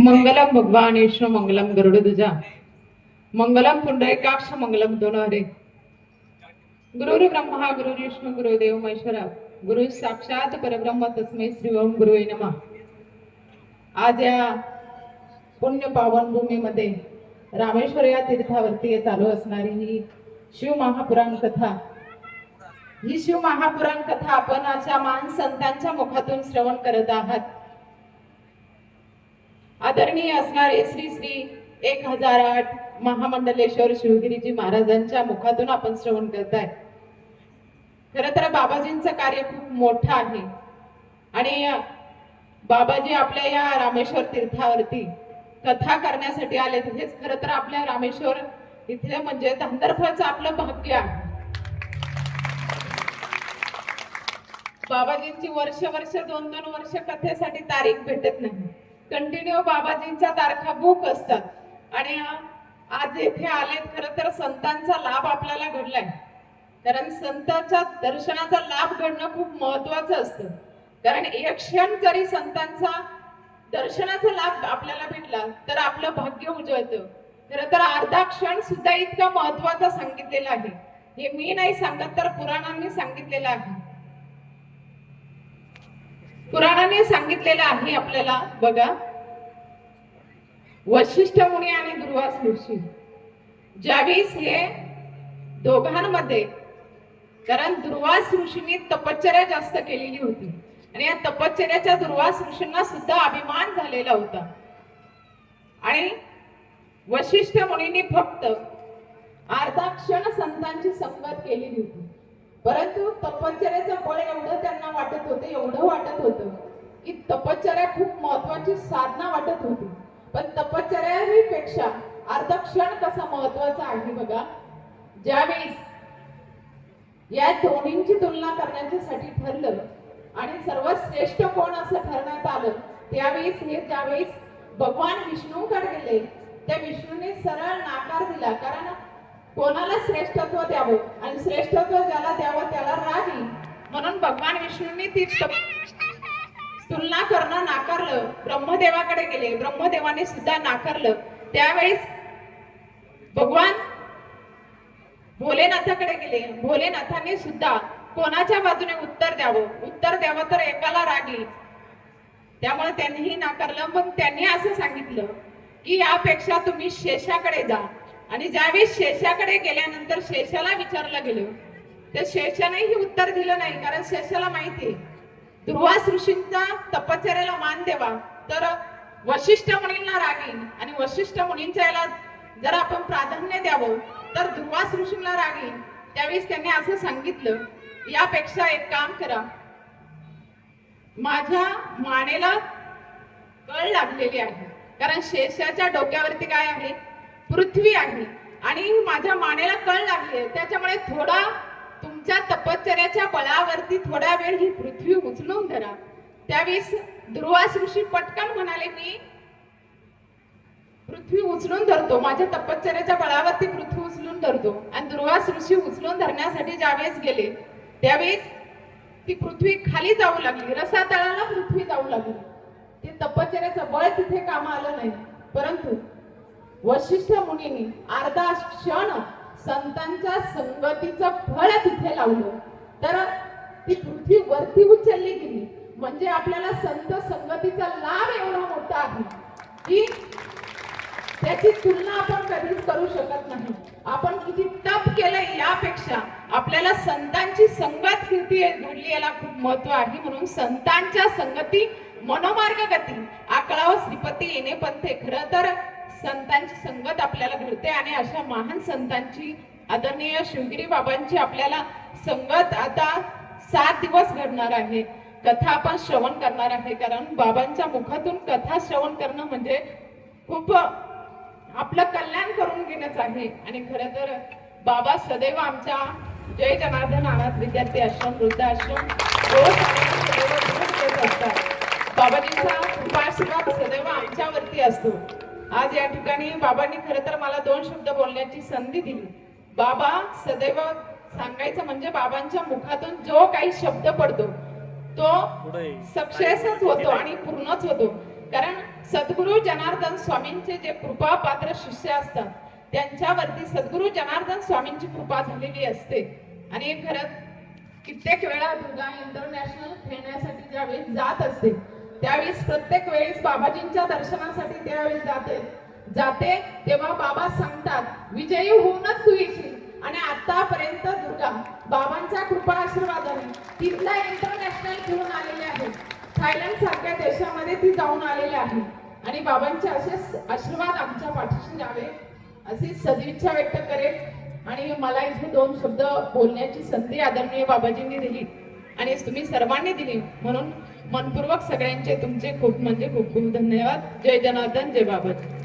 मंगलम भगवान विष्णू मंगलम गरुडध्वजा मंगलम पुंडरीकाक्ष मंगलम दोनहरे गुरुर ब्रह्मा गुरुविष्णू गुरुदेव महेश्वरा। गुरु साक्षात परब्रह्म तस्मै श्री ओम गुरु नमः। आज या पुण्य पावन भूमीमध्ये रामेश्वर या तीर्थावरती चालू असणारी ही शिव महापुराण कथा. ही शिव महापुराण कथा आपण अशा महान संतांच्या मुखातून श्रवण करत आहात. आदरणीय असणारे श्री श्री एक हजार आठ महामंडलेश्वर शिवगिरीजी महाराजांच्या मुखातून आपण श्रवण करताय. खर तर बाबाजींचं कार्य खूप मोठं आहे. आणि बाबाजी आपल्या या रामेश्वर तीर्थावरती कथा करण्यासाठी आले हेच खर तर आपल्या रामेश्वर इथे म्हणजे धंदरफळचं आपलं भाग्य आहे. बाबाजींची वर्ष वर्ष दोन दोन वर्ष कथेसाठी तारीख भेटत नाही. कंटिन्यू बाबाजींच्या तारखा बुक असतात. आणि आज येथे आलेत खरं तर संतांचा लाभ आपल्याला घडलाय. कारण संतांच्या दर्शनाचा लाभ घडणं खूप महत्वाचं असतं. कारण एक क्षण जरी संतांचा दर्शनाचा लाभ आपल्याला भेटला तर आपलं भाग्य उजळतं. खरं तर अर्धा क्षण सुद्धा इतका महत्त्वाचा सांगितलेला आहे. हे मी नाही सांगत तर पुराणांनी सांगितलेलं आहे. पुराणाने सांगितलेलं आहे आपल्याला बघा. वशिष्ठ मुनी आणि दुर्वास ऋषी. ज्यावेळेस हे दोघांमध्ये कारण दुर्वास ऋषींनी तपश्चर्या जास्त केलेली होती. आणि या तपश्चर्याच्या दुर्वास ऋषींना सुद्धा अभिमान झालेला होता. आणि वशिष्ठ मुनींनी फक्त अर्धा क्षण संतांची संगत केलेली होती. परंतु तपश्चर्याचं फळ एवढं त्यांना वाटत होतं एवढं वाटत होतं की तपश्चर्या खूप महत्वाची साधना वाटत होती. पण तपश्चर्यापेक्षा अर्ध क्षण कसा महत्त्वाचा आहे बघा. ज्यावेळेस या दोन्हींची तुलना करण्याच्यासाठी ठरलं आणि सर्वात श्रेष्ठ कोण असं ठरण्यात आलं त्यावेळेस हे ज्यावेळेस भगवान विष्णूकडे गेले त्या विष्णूने सरळ नाकार दिला. कारण कोणाला श्रेष्ठत्व द्यावं आणि श्रेष्ठत्व ज्याला द्यावं त्याला राग म्हणून भगवान विष्णूंनी ती तुलना करणं नाकारलं ब्रह्मदेवाकडे गेले ब्रह्मदेवाने सुद्धा नाकारलं. त्यावेळेस भगवान भोलेनाथाकडे गेले. भोलेनाथाने सुद्धा कोणाच्या बाजूने उत्तर द्यावं? उत्तर द्यावं तर एकाला राग त्यामुळे त्यांनीही नाकारलं. मग त्यांनी असं सांगितलं की यापेक्षा तुम्ही शेषाकडे जा. आणि ज्यावेळेस शेषाकडे गेल्यानंतर शेषाला विचारलं गेलं तर शेषानेही उत्तर दिलं नाही कारण शेषाला माहिती आहे. दुर्वास ऋषींचा तपश्चर्याला मान द्यावा तर वशिष्ठ मुनींना रागीन आणि वशिष्ठ मुनींच्या याला जर आपण प्राधान्य द्यावं तर दुर्वास ऋषींना रागीन. त्यावेळेस त्यांनी असं सांगितलं यापेक्षा एक काम करा. माझ्या मानेला कळ लागलेली आहे. कारण शेषाच्या डोक्यावरती काय आहे? पृथ्वी आहे. आणि माझ्या मानेला कळ लागली आहे. त्याच्यामुळे थोडा तुमच्या तपश्चर्याच्या बळावरती थोडा वेळ ही पृथ्वी उचलून धरा. त्यावेळेस दुर्वास ऋषी पटकन म्हणाले मी पृथ्वी उचलून धरतो. माझ्या तपश्चर्याच्या बळावरती पृथ्वी उचलून धरतो. आणि दुर्वास ऋषी उचलून धरण्यासाठी ज्यावेळेस गेले त्यावेळेस ती पृथ्वी खाली जाऊ लागली. रसातळाला पृथ्वी जाऊ लागली. ते तपश्चर्याचं बळ तिथे काम आलं नाही. परंतु वशिष्ठ मुनीने अर्धा क्षण संतांच्या संगतीचं फळ तिथे लावलं. तर ती पृथ्वी वरती उचलली गेली. म्हणजे आपल्याला संत संगतीचा लाभ एवढा मोठा आहे. की त्याची तुलना आपण कधीच करू शकत नाही. आपण किती तप केलंय यापेक्षा आपल्याला संतांची संगत किती घडली याला खूप महत्त्व आहे. म्हणून संतांच्या संगती मनोमार्ग गती आकळाव श्रीपती येणे पंथे खरं तर संतांची संगत आपल्याला घडते आणि अशा महान संतांची आदरणीय शिवगिरी बाबांची आपल्याला संगत आता सात दिवस घडणार आहे. कथा आपण श्रवण करणार आहे. कारण बाबांच्या मुखातून कथा श्रवण करणं म्हणजे खूप आपलं कल्याण करून घेणंच आहे. आणि खरं तर बाबा सदैव आमच्या जय जनार्दन अनाथ विद्यार्थी आश्रम वृद्धाश्रम रोज असतात. बाबाजींचा कृपाशीर्वाद सदैव आमच्यावरती असतो. आज या ठिकाणी बाबांनी खरं तर मला दोन शब्द बोलण्याची संधी दिली. बाबा सदैव सांगायचं म्हणजे बाबांच्या मुखातून जो काही शब्द पडतो तो सक्सेसच होतो आणि पूर्णच होतो. कारण सद्गुरु जनार्दन स्वामींचे जे कृपा पात्र शिष्य असतात त्यांच्यावरती सद्गुरू जनार्दन स्वामींची कृपा झालेली असते. आणि खरंच कित्येक वेळा दुर्गा इंटरनॅशनल खेळण्यासाठी ज्यावेळेस जात असते त्यावेळेस प्रत्येक वेळेस बाबाजींच्या दर्शनासाठी त्यावेळेस जाते. जाते तेव्हा बाबा सांगतात विजयी होऊनच तू येशील. आणि आतापर्यंत दुर्गा बाबांच्या कृपा आशीर्वादाने तिथला इंटरनॅशनल घेऊन आलेले आहे. थायलंड सारख्या देशामध्ये ती जाऊन आलेली आहे. आणि बाबांचे असे आशीर्वाद आमच्या पाठीशी जावे अशी सदिच्छा व्यक्त करेल आणि मला इथे दोन शब्द बोलण्याची संधी आदरणीय बाबाजींनी दिली. आणि तुम्ही सर्वांनी दिली. म्हणून मनपूर्वक सगळ्यांचे तुमचे खूप म्हणजे खूप खूप धन्यवाद. जय जनार्दन जय बाबत